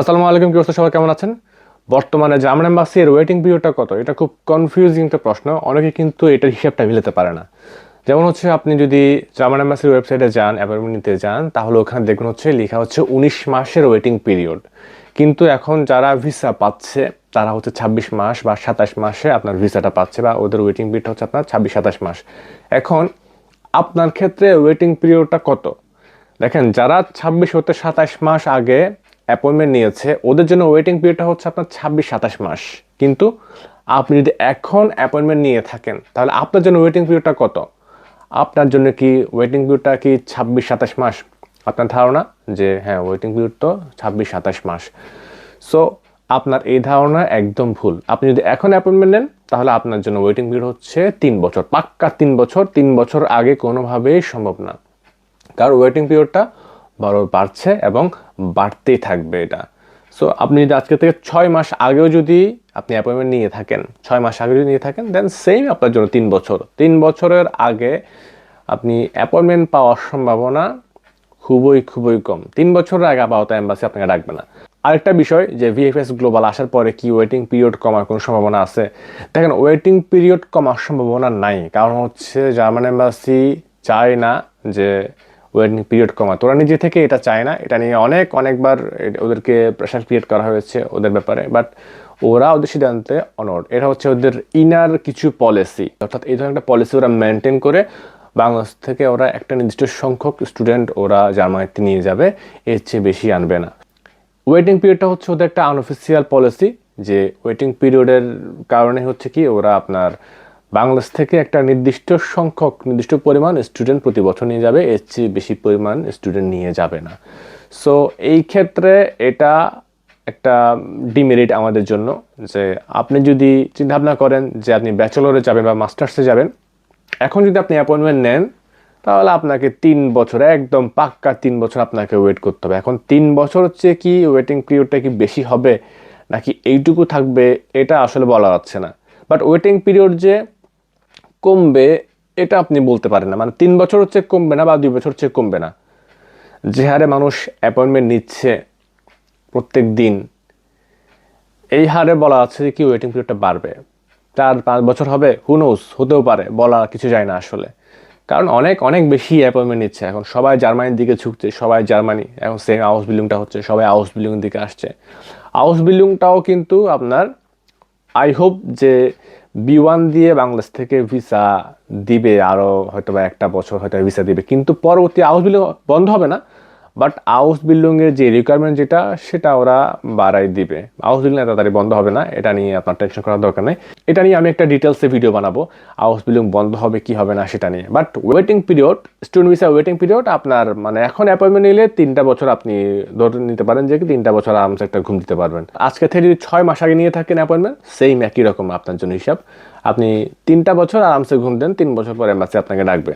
আসসালামু আলাইকুম, কি অবস্থা? সবাই কেমন আছেন? বর্তমানে জার্মান এম্বাসির ওয়েটিং পিরিয়ডটা কত? এটা খুব কনফিউজিং একটা প্রশ্ন। অনেকে কিন্তু এটার হিসাবটা মিলাতে পারে না। যেমন হচ্ছে, আপনি যদি জার্মান এম্বাসির ওয়েবসাইটে যান অ্যাপয়েন্টমেন্ট নিতে যান তাহলে ওখানে দেখুন হচ্ছে, লেখা হচ্ছে উনিশ মাসের ওয়েটিং পিরিয়ড কিন্তু এখন যারা ভিসা পাচ্ছে, তারা হচ্ছে ছাব্বিশ মাস বা সাতাশ মাসে আপনার ভিসাটা পাচ্ছে বা ওদের ওয়েটিং পিরিয়ডটা হচ্ছে আপনার ছাব্বিশ, সাতাশ মাস। এখন আপনার ক্ষেত্রে ওয়েটিং পিরিয়ডটা কত? দেখেন, যারা ছাব্বিশ হতে সাতাশ মাস আগে অ্যাপয়েন্টমেন্ট নিয়েছে, ওদের জন্য ওয়েটিং পিরিয়ডটা হচ্ছে আপনার ছাব্বিশ, সাতাশ মাস। কিন্তু আপনি যদি এখন অ্যাপয়েন্টমেন্ট নিয়ে থাকেন, তাহলে আপনার জন্য ওয়েটিং পিরিয়ডটা কত? আপনার জন্য কি ওয়েটিং পিরিয়ডটা কি ছাব্বিশ, সাতাশ মাস? আপনার ধারণা যে হ্যাঁ ওয়েটিং পিরিয়ড তো ছাব্বিশ, সাতাশ মাস। সো আপনার এই ধারণা একদম ভুল। আপনি যদি এখন অ্যাপয়েন্টমেন্ট নেন, তাহলে আপনার জন্য ওয়েটিং পিরিয়ড হচ্ছে তিন বছর। পাক্কা তিন বছর তিন বছর আগে কোনোভাবেই সম্ভব না। কারণ ওয়েটিং পিরিয়ডটা বড়, বাড়ছে এবং বাড়তেই থাকবে এটা। সো আপনি যদি আজকে থেকে ছয় মাস আগেও যদি আপনি অ্যাপয়েন্টমেন্ট নিয়ে থাকেন, ছয় মাস আগে যদি নিয়ে থাকেন দেন সেম আপনার জন্য তিন বছর। তিন বছরের আগে আপনি অ্যাপয়েন্টমেন্ট পাওয়ার সম্ভাবনা খুবই খুবই কম। তিন বছরের আগে আপাতত এম্বাসি আপনাকে ডাকবে না। আরেকটা বিষয় যে ভিএফএস গ্লোবাল আসার পরে কি ওয়েটিং পিরিয়ড কমার কোনো সম্ভাবনা আছে? দেখেন ওয়েটিং পিরিয়ড কমার সম্ভাবনা নাই। কারণ হচ্ছে জার্মান এম্বাসি চায় না যে ওয়েটিং পিরিয়ড কমা তোরা নিজে থেকে এটা চায় না। এটা নিয়ে অনেক, অনেকবার ওদেরকে প্রেশার ক্রিয়েট করা হয়েছে ওদের ব্যাপারে। বাট ওরা ওদের সিদ্ধান্তে অনড় এটা হচ্ছে ওদের ইনার কিছু পলিসি অর্থাৎ এই ধরনের একটা পলিসি ওরা মেনটেন করে বাংলাদেশ থেকে ওরা একটা নির্দিষ্ট সংখ্যক স্টুডেন্ট ওরা জার্মানিতে নিয়ে যাবে। এর চেয়ে বেশি আনবে না। ওয়েটিং পিরিয়ডটা হচ্ছে ওদের একটা আনঅফিসিয়াল পলিসি যে ওয়েটিং পিরিয়ডের কারণে হচ্ছে কি ওরা আপনার বাংলাদেশ থেকে একটা নির্দিষ্ট সংখ্যক, নির্দিষ্ট পরিমাণ স্টুডেন্ট প্রতি বছর নিয়ে যাবে, এর চেয়ে বেশি পরিমাণ স্টুডেন্ট নিয়ে যাবে না। সো এই ক্ষেত্রে এটা একটা ডিমেরিট আমাদের জন্য যে আপনি যদি চিন্তাভাবনা করেন যে আপনি ব্যাচেলরে যাবেন বা মাস্টার্সে যাবেন, এখন যদি আপনি অ্যাপয়েন্টমেন্ট নেন, তাহলে আপনাকে তিন বছর, একদম পাক্কা তিন বছর আপনাকে ওয়েট করতে হবে। এখন তিন বছর হচ্ছে কি ওয়েটিং পিরিয়ডটা কি বেশি হবে, নাকি এইটুকু থাকবে, এটা আসলে বলা যাচ্ছে না। বাট ওয়েটিং পিরিয়ড যে কমবে, এটা আপনি বলতে পারেন না। মানে তিন বছর হচ্ছে কমবে না বা দুই বছর হচ্ছে কমবে না। যে হারে মানুষ অ্যাপয়েন্টমেন্ট নিচ্ছে প্রত্যেক দিন, এই হারে বলা আছে কি ওয়েটিং পিরিয়ডটা বাড়বে। চার পাঁচ বছর হবে হুনোস হতেও পারে, বলা কিছু যায় না আসলে। কারণ অনেক অনেক বেশি অ্যাপয়েন্টমেন্ট নিচ্ছে। এখন সবাই জার্মানির দিকে ঝুঁকছে, সবাই জার্মানি, এখন সেম হাউস বিল্ডিংটা হচ্ছে, সবাই হাউস বিল্ডিংয়ের দিকে আসছে। হাউস বিল্ডিংটাও কিন্তু আপনার আই হোপ যে বি ওয়ান দিয়ে বাংলাদেশ থেকে ভিসা দিবে আরও হয়তো বা একটা বছর হয়তো ভিসা দিবে। কিন্তু পরবর্তী আহ বন্ধ হবে না। বাট হাউস বিল্ডিংয়ের যে রিকোয়ারমেন্ট যেটা, সেটা ওরা বাড়াই দিবে। হাউস বিল্ডিং তাড়াতাড়ি বন্ধ হবে না, এটা নিয়ে আপনার টেনশন করার দরকার নেই। এটা নিয়ে আমি একটা ডিটেলসে ভিডিও বানাবো হাউস বিল্ডিং বন্ধ হবে, কি হবে না সেটা নিয়ে। But waiting period student visa waiting period আপনার মানে এখন অ্যাপয়েন্টমেন্ট নিলে তিনটা বছর আপনি ধরে নিতে পারেন যে তিনটা বছর আরামসে একটা ঘুম দিতে পারবেন। আজকে থেকে যদি ছয় মাস আগে নিয়ে থাকেন অ্যাপয়েন্টমেন্ট সেম একই রকম আপনার জন্য হিসাব। আপনি তিনটা বছর আরামসে ঘুম দেন, তিন বছর পরে এম্বাসি আপনাকে ডাকবে।